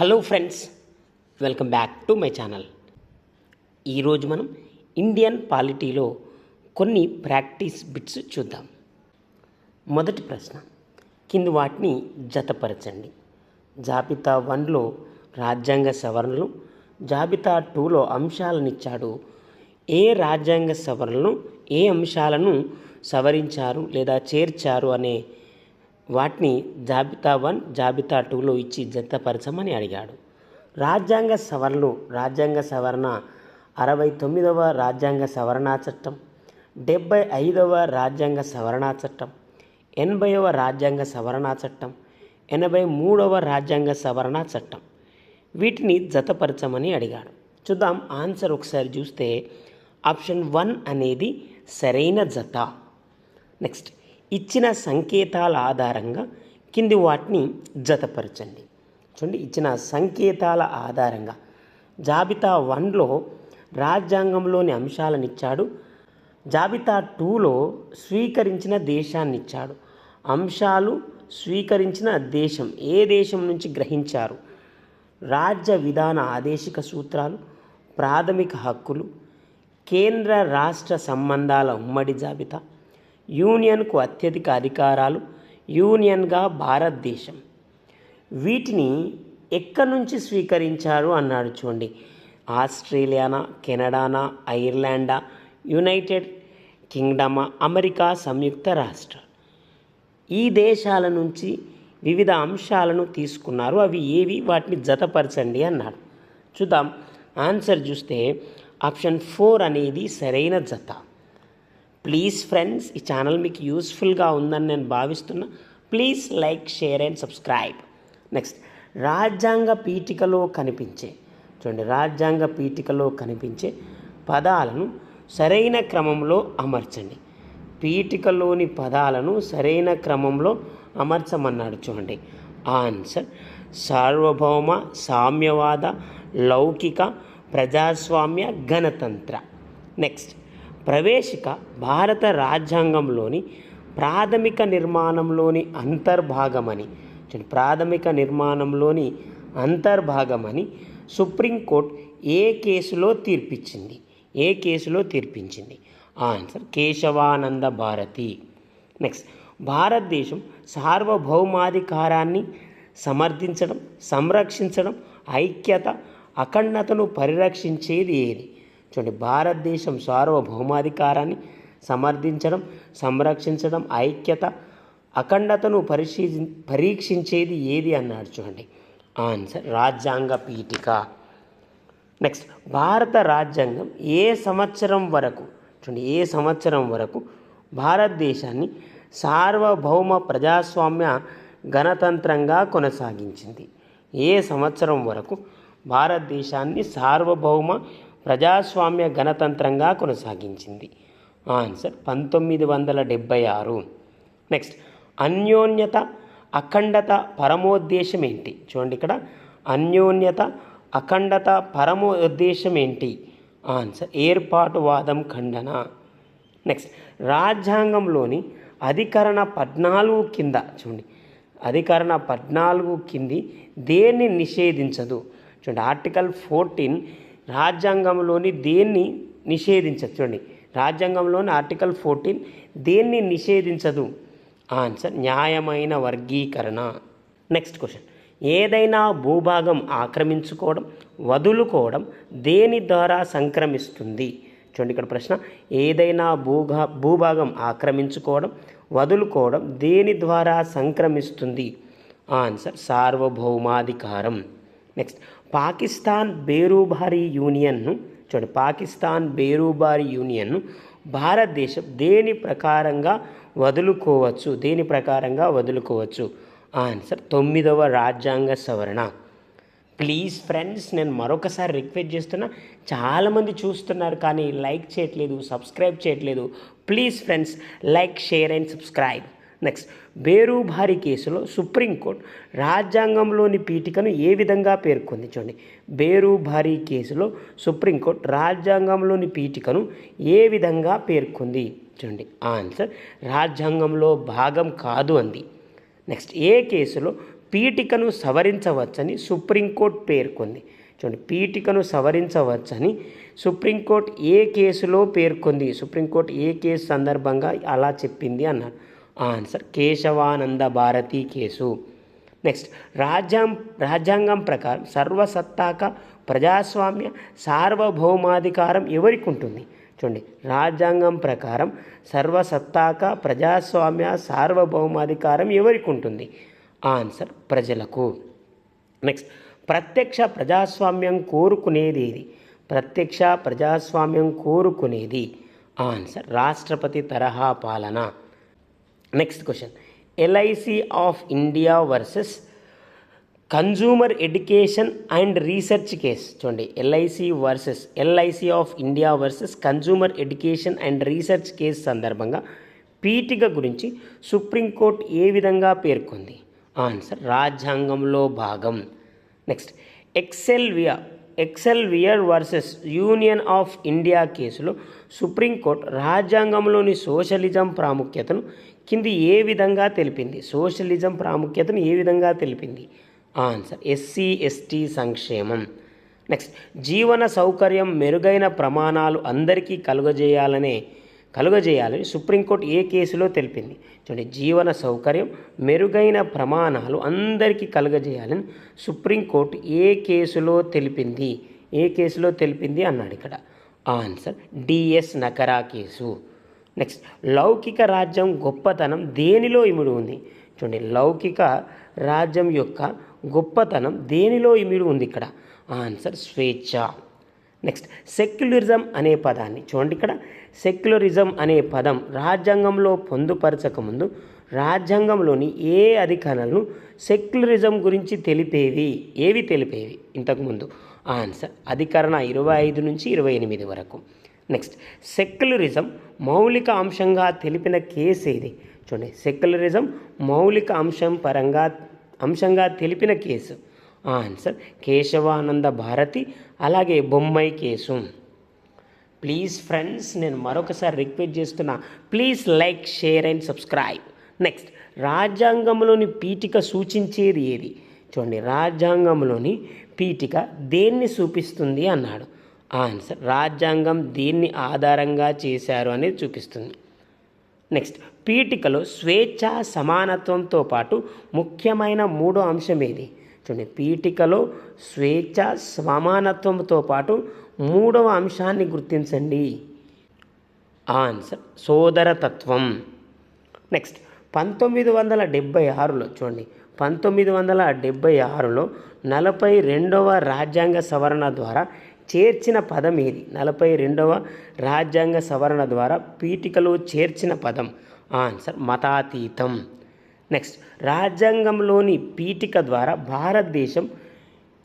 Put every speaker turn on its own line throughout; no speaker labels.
Hello friends welcome back to my channel ఈరోజు మనం Indian పాలిటీలో కొన్ని ప్రాక్టీస్ బిట్స్ చూద్దాం. మొదటి ప్రశ్న కింది వాటిని జతపరచండి. జాబితా వన్లో రాజ్యాంగ సవరణలు జాబితా టూలో అంశాలనిచ్చాడు ఏ రాజ్యాంగ సవరణలు ఏ అంశాలను సవరించారు లేదా చేర్చారు అనే వాటిని జాబితా వన్ జాబితా టూలో ఇచ్చి జతపరచమని అడిగాడు. రాజ్యాంగ సవరణలు రాజ్యాంగ సవరణ అరవై తొమ్మిదవ రాజ్యాంగ సవరణా చట్టం డెబ్బై ఐదవ రాజ్యాంగ సవరణా చట్టం ఎనభైవ రాజ్యాంగ సవరణా చట్టం ఎనభై మూడవ రాజ్యాంగ సవరణా చట్టం. వీటిని జతపరచమని అడిగాడు. చూద్దాం ఆన్సర్ ఒకసారి చూస్తే ఆప్షన్ వన్ అనేది సరైన జత. నెక్స్ట్. ఇచ్చిన సంకేతాల ఆధారంగా కింది వాటిని జతపరచండి. చూడండి ఇచ్చిన సంకేతాల ఆధారంగా. జాబితా వన్లో రాజ్యాంగంలోని అంశాలను ఇచ్చాడు జాబితా టూలో స్వీకరించిన దేశాన్ని ఇచ్చాడు అంశాలు స్వీకరించిన దేశం ఏ దేశం నుంచి గ్రహించారు? రాజ్య విధాన ఆదేశిక సూత్రాలు ప్రాథమిక హక్కులు కేంద్ర రాష్ట్ర సంబంధాల ఉమ్మడి జాబితా యూనియన్కు అత్యధిక అధికారాలు యూనియన్గా భారతదేశం. వీటిని ఎక్కడి నుంచి స్వీకరించారు అన్నాడు చూడండి. ఆస్ట్రేలియానా కెనడానా ఐర్లాండా యునైటెడ్ కింగ్డమా అమెరికా సంయుక్త రాష్ట్ర. ఈ దేశాల నుంచి వివిధ అంశాలను తీసుకున్నారు. అవి ఏవి? వాటిని జతపరచండి అన్నాడు. చూద్దాం. ఆన్సర్ చూస్తే ఆప్షన్ ఫోర్ అనేది సరైన జత. ప్లీజ్ ఫ్రెండ్స్ ఈ ఛానల్ మీకు యూస్ఫుల్గా ఉందని నేను భావిస్తున్నా. Please like share and subscribe next రాజ్యాంగ పీఠికలో కనిపించే చూడండి రాజ్యాంగ పీఠికలో కనిపించే పదాలను సరైన క్రమంలో అమర్చండి. పీఠికలోని పదాలను సరైన క్రమంలో అమర్చమన్నాడు చూడండి. ఆన్సర్ సార్వభౌమ సామ్యవాద లౌకిక ప్రజాస్వామ్య గణతంత్ర. నెక్స్ట్ ప్రవేశిక భారత రాజ్యాంగంలోని ప్రాథమిక నిర్మాణంలోని అంతర్భాగమని ప్రాథమిక నిర్మాణంలోని అంతర్భాగమని సుప్రీంకోర్టు ఏ కేసులో తీర్పిచ్చింది? ఏ కేసులో తీర్పించింది ఆన్సర్ కేశవానంద భారతి. నెక్స్ట్ భారతదేశం సార్వభౌమాధికారాన్ని సమర్థించడం సంరక్షించడం ఐక్యత అఖండతను పరిరక్షించేది ఏది? చూడండి భారతదేశం సార్వభౌమాధికారాన్ని సమర్థించడం సంరక్షించడం ఐక్యత అఖండతను పరిశీలి పరీక్షించేది ఏది అన్నాడు చూడండి. ఆన్సర్ రాజ్యాంగ పీఠిక. నెక్స్ట్ భారత రాజ్యాంగం ఏ సంవత్సరం వరకు చూడండి ఏ సంవత్సరం వరకు భారతదేశాన్ని సార్వభౌమ ప్రజాస్వామ్య గణతంత్రంగా కొనసాగించింది? ఏ సంవత్సరం వరకు భారతదేశాన్ని సార్వభౌమ ప్రజాస్వామ్య గణతంత్రంగా కొనసాగించింది. ఆన్సర్ పంతొమ్మిది వందల డెబ్భై ఆరు. నెక్స్ట్ అన్యోన్యత అఖండత పరమోద్దేశం ఏంటి? చూడండి ఇక్కడ అన్యోన్యత అఖండత పరమోద్దేశం ఏంటి? ఆన్సర్ ఏర్పాటువాదం ఖండన. నెక్స్ట్ రాజ్యాంగంలోని అధికరణ పద్నాలుగు కింద చూడండి అధికరణ పద్నాలుగు కింది దేన్ని నిషేధించదు? చూడండి ఆర్టికల్ ఫోర్టీన్ రాజ్యాంగంలోని దేన్ని నిషేధించదు? చూడండి. రాజ్యాంగంలోని ఆర్టికల్ ఫోర్టీన్ దేన్ని నిషేధించదు? ఆన్సర్ న్యాయమైన వర్గీకరణ. Next question. ఏదైనా భూభాగం ఆక్రమించుకోవడం వదులుకోవడం దేని ద్వారా సంక్రమిస్తుంది? చూడండి ఇక్కడ ప్రశ్న. ఏదైనా భూగా భూభాగం ఆక్రమించుకోవడం వదులుకోవడం దేని ద్వారా సంక్రమిస్తుంది? ఆన్సర్ సార్వభౌమాధికారం. నెక్స్ట్. పాకిస్తాన్ బేరూబారీ యూనియన్ను చూడండి పాకిస్తాన్ బేరూబారీ యూనియన్ను భారతదేశం దేని ప్రకారంగా వదులుకోవచ్చు దేని ప్రకారంగా వదులుకోవచ్చు? ఆన్సర్ తొమ్మిదవ రాజ్యాంగ సవరణ. ప్లీజ్ ఫ్రెండ్స్ నేను మరొకసారి రిక్వెస్ట్ చేస్తున్నా చాలామంది చూస్తున్నారు కానీ లైక్ చేయట్లేదు సబ్స్క్రైబ్ చేయట్లేదు. Please friends like share and subscribe. Next Berubari కేసులో సుప్రీంకోర్టు రాజ్యాంగంలోని పీఠికను ఏ విధంగా పేర్కొంది చూడండి. బేరూభారీ కేసులో సుప్రీంకోర్టు రాజ్యాంగంలోని పీఠికను ఏ విధంగా పేర్కొంది చూడండి. ఆన్సర్ రాజ్యాంగంలో భాగం కాదు అంది. నెక్స్ట్ ఏ కేసులో పీఠికను సవరించవచ్చని సుప్రీంకోర్టు పేర్కొంది? చూడండి పీఠికను సవరించవచ్చని సుప్రీంకోర్టు ఏ కేసులో పేర్కొంది? సుప్రీంకోర్టు ఏ కేసు సందర్భంగా అలా చెప్పింది అన్నారు. Answer. Keshavananda Bharati case. Next రాజ్యాం రాజ్యాంగం ప్రకారం సర్వసత్తాక ప్రజాస్వామ్య సార్వభౌమాధికారం ఎవరికి ఉంటుంది చూడండి రాజ్యాంగం ప్రకారం సర్వసత్తాక ప్రజాస్వామ్య సార్వభౌమాధికారం ఎవరికి ఉంటుంది ఆన్సర్ ప్రజలకు. నెక్స్ట్ ప్రత్యక్ష ప్రజాస్వామ్యం కోరుకునేది ఏది? ప్రత్యక్ష ప్రజాస్వామ్యం కోరుకునేది. ఆన్సర్ రాష్ట్రపతి తరహా పాలన. Next question LIC of India versus consumer education and research case చూడండి. LIC versus LIC of India versus consumer education and research case సందర్భంగా పీఠిక గురించి సుప్రీంకోర్టు ఏ విధంగా పేర్కొంది? ఆన్సర్ రాజ్యాంగంలో భాగం. Next excel Excel Wear versus Union of India కేసులో Supreme Court రాజ్యాంగంలోని సోషలిజం ప్రాముఖ్యతను కింది ఏ విధంగా తెలిపింది? సోషలిజం ప్రాముఖ్యతను ఏ విధంగా తెలిపింది? ఆన్సర్ ఎస్సీ ఎస్టీ సంక్షేమం. నెక్స్ట్ జీవన సౌకర్యం మెరుగైన ప్రమాణాలు అందరికీ కలుగజేయాలనే కలుగజేయాలని సుప్రీంకోర్టు ఏ కేసులో తెలిపింది? చూడండి జీవన సౌకర్యం మెరుగైన ప్రమాణాలు అందరికీ కలుగజేయాలని సుప్రీంకోర్టు ఏ కేసులో తెలిపింది? ఏ కేసులో తెలిపింది అన్నాడు ఇక్కడ. Answer D S Nakara case. Next లౌకిక రాజ్యం గొప్పతనం దేనిలో ఇమిడి ఉంది? చూడండి లౌకిక రాజ్యం యొక్క గొప్పతనం దేనిలో ఇమిడి ఉంది ఇక్కడ? ఆన్సర్ స్వేచ్ఛ. నెక్స్ట్ సెక్యులరిజం అనే పదాన్ని చూడండి ఇక్కడ. సెక్యులరిజం అనే పదం రాజ్యాంగంలో పొందుపరచకముందు రాజ్యాంగంలోని ఏ అధికారాలను సెక్యులరిజం గురించి తెలిపేవి? ఏవి తెలిపేవి? ఇంతకుముందు ఆన్సర్ అధికరణ ఇరవై ఐదు నుంచి ఇరవై ఎనిమిది వరకు. నెక్స్ట్ సెక్యులరిజం మౌలిక అంశంగా తెలిపిన కేసు ఏది? చూడండి సెక్యులరిజం మౌలిక అంశం పరంగా అంశంగా తెలిపిన కేసు. ఆన్సర్. కేశవానంద భారతి అలాగే బొమ్మాయి కేసు ప్లీజ్ ఫ్రెండ్స్ నేను మరొకసారి రిక్వెస్ట్ చేస్తున్నా please like share and subscribe. Next రాజ్యాంగంలోని పీఠిక సూచించేది ఏది? చూడండి రాజ్యాంగంలోని పీఠిక దేన్ని చూపిస్తుంది అన్నాడు. ఆన్సర్ రాజ్యాంగం దేన్ని ఆధారంగా చేశారు అనేది చూపిస్తుంది. నెక్స్ట్ పీఠికలో స్వేచ్ఛ సమానత్వంతో పాటు ముఖ్యమైన మూడో అంశం ఏది? చూడండి పీఠికలో స్వేచ్ఛ సమానత్వంతో పాటు మూడవ అంశాన్ని గుర్తించండి. ఆన్సర్ సోదరతత్వం. నెక్స్ట్ పంతొమ్మిది వందల డెబ్భై ఆరులో చూడండి. పంతొమ్మిది వందల డెబ్భై ఆరులో నలభై రెండవ రాజ్యాంగ సవరణ ద్వారా చేర్చిన పదం ఏది? నలభై రెండవ రాజ్యాంగ సవరణ ద్వారా పీఠికలో చేర్చిన పదం. ఆన్సర్ మతాతీతం. నెక్స్ట్ రాజ్యాంగంలోని పీఠిక ద్వారా భారతదేశం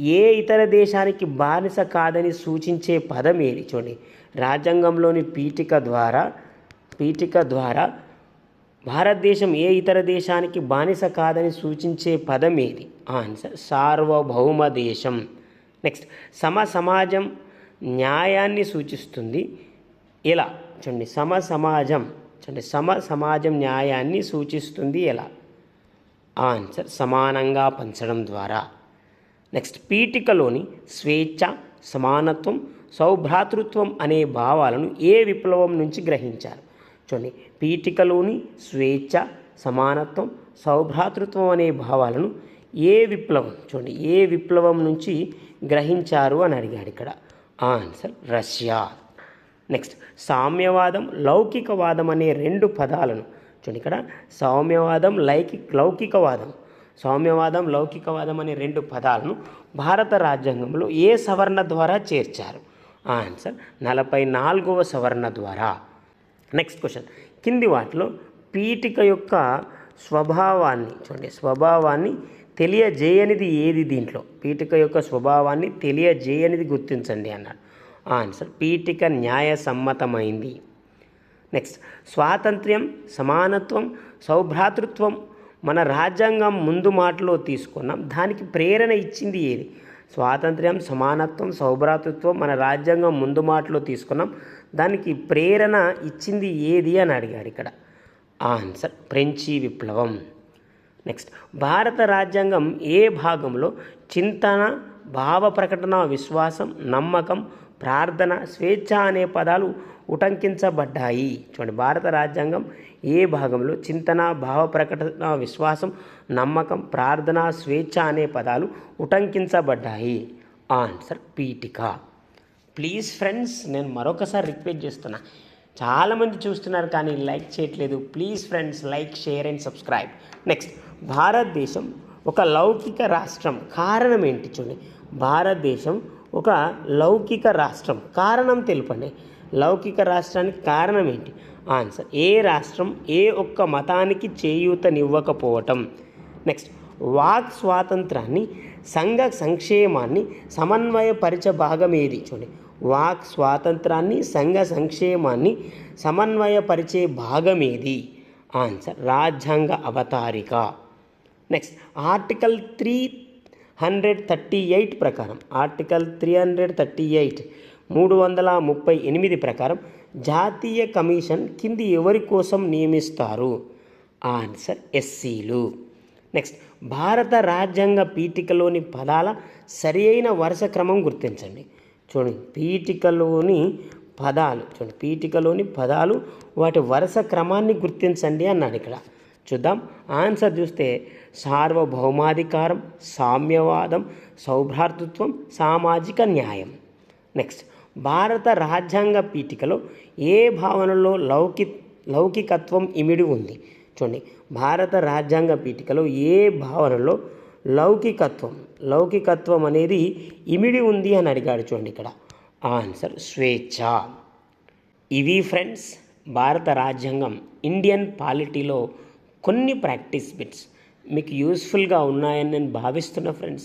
ఏ ఇతర దేశానికి బానిస కాదని సూచించే పదం ఏది? చూడండి. రాజ్యాంగంలోని పీఠిక ద్వారా పీఠిక ద్వారా భారతదేశం ఏ ఇతర దేశానికి బానిస కాదని సూచించే పదం ఏది? ఆన్సర్ సార్వభౌమ దేశం. నెక్స్ట్ సమ సమాజం న్యాయాన్ని సూచిస్తుంది. ఎలా? చూడండి సమ సమాజం చూడండి సమ సమాజం న్యాయాన్ని సూచిస్తుంది ఎలా? ఆన్సర్ సమానంగా పంచడం ద్వారా. నెక్స్ట్ పీఠికలోని స్వేచ్ఛ సమానత్వం సౌభ్రాతృత్వం అనే భావాలను ఏ విప్లవం నుంచి గ్రహించారు? చూడండి పీఠికలోని స్వేచ్ఛ సమానత్వం సౌభ్రాతృత్వం అనే భావాలను ఏ విప్లవం చూడండి ఏ విప్లవం నుంచి గ్రహించారు అని అడిగాడు ఇక్కడ? Answer Russia. నెక్స్ట్ సామ్యవాదం లౌకికవాదం అనే రెండు పదాలను చూడండి ఇక్కడ సౌమ్యవాదం లైకిక్ లౌకికవాదం. సౌమ్యవాదం లౌకికవాదం అనే రెండు పదాలను భారత రాజ్యాంగంలో ఏ సవరణ ద్వారా చేర్చారు? ఆన్సర్ నలభై నాలుగవ సవరణ ద్వారా. Next question. కింది వాటిలో పీఠిక యొక్క స్వభావాన్ని చూడండి స్వభావాన్ని తెలియజేయనిది ఏది దీంట్లో? పీఠిక యొక్క స్వభావాన్ని తెలియజేయనిది గుర్తించండి అన్నాడు. ఆన్సర్ పీఠిక న్యాయ సమ్మతమైంది నెక్స్ట్ స్వాతంత్ర్యం సమానత్వం సౌభ్రాతృత్వం మన రాజ్యాంగం ముందు మాటలో తీసుకున్నాం. దానికి ప్రేరణ ఇచ్చింది ఏది? స్వాతంత్ర్యం సమానత్వం సౌభ్రాతృత్వం మన రాజ్యాంగం ముందు మాటలో తీసుకున్నాం. దానికి ప్రేరణ ఇచ్చింది ఏది అని అడిగారు ఇక్కడ? ఆన్సర్ ఫ్రెంచి విప్లవం. నెక్స్ట్ భారత రాజ్యాంగం ఏ భాగంలో చింతన భావ ప్రకటన విశ్వాసం నమ్మకం ప్రార్థన స్వేచ్ఛ అనే పదాలు ఉటంకించబడ్డాయి. చూడండి భారత రాజ్యాంగం ఏ భాగంలో చింతన భావ ప్రకటన విశ్వాసం నమ్మకం ప్రార్థన స్వేచ్ఛ అనే పదాలు ఉటంకించబడ్డాయి? ఆన్సర్ పీఠిక. ప్లీజ్ ఫ్రెండ్స్ నేను మరొకసారి రిక్వెస్ట్ చేస్తున్నా. చాలామంది చూస్తున్నారు కానీ లైక్ చేయట్లేదు. Please friends like share and subscribe. Next భారతదేశం ఒక లౌకిక రాష్ట్రం. కారణం ఏంటి? చూడండి భారతదేశం ఒక లౌకిక రాష్ట్రం. కారణం తెలుపండి. లౌకిక రాష్ట్రానికి కారణం ఏంటి ఆన్సర్ ఏ రాష్ట్రం ఏ ఒక్క మతానికి చేయూతనివ్వకపోవటం. నెక్స్ట్ వాక్ స్వాతంత్రాన్ని సంఘ సంక్షేమాన్ని సమన్వయపరిచ భాగం ఏది? చూడండి. వాక్ స్వాతంత్రాన్ని సంఘ సంక్షేమాన్ని సమన్వయపరిచే భాగం ఏది? ఆన్సర్ రాజ్యాంగ అవతారిక. Next article three hundred thirty eight ప్రకారం article three hundred thirty eight మూడు వందల ముప్పై ఎనిమిది ప్రకారం జాతీయ కమిషన్ కింది ఎవరి కోసం నియమిస్తారు? ఆన్సర్ ఎస్సీలు. నెక్స్ట్ భారత రాజ్యాంగ పీఠికలోని పదాల సరియైన వరుస క్రమం గుర్తించండి. చూడండి పీఠికలోని పదాలు చూడండి పీఠికలోని పదాలు వాటి వరుస క్రమాన్ని గుర్తించండి అన్నాడు ఇక్కడ. చూద్దాం ఆన్సర్ చూస్తే సార్వభౌమాధికారం సామ్యవాదం సౌభ్రాతృత్వం సామాజిక న్యాయం. నెక్స్ట్ భారత రాజ్యాంగ పీఠికలో ఏ భావనలో లౌకి లౌకికత్వం ఇమిడి ఉంది? చూడండి. భారత రాజ్యాంగ పీఠికలో ఏ భావనలో లౌకికత్వం లౌకికత్వం అనేది ఇమిడి ఉంది అని అడిగాడు చూడండి ఇక్కడ. ఆన్సర్ స్వేచ్ఛ. ఇవి ఫ్రెండ్స్ భారత రాజ్యాంగం ఇండియన్ పాలిటీలో కొన్ని ప్రాక్టీస్ బిట్స్. మీకు యూస్ఫుల్గా ఉన్నాయని నేను భావిస్తున్నా ఫ్రెండ్స్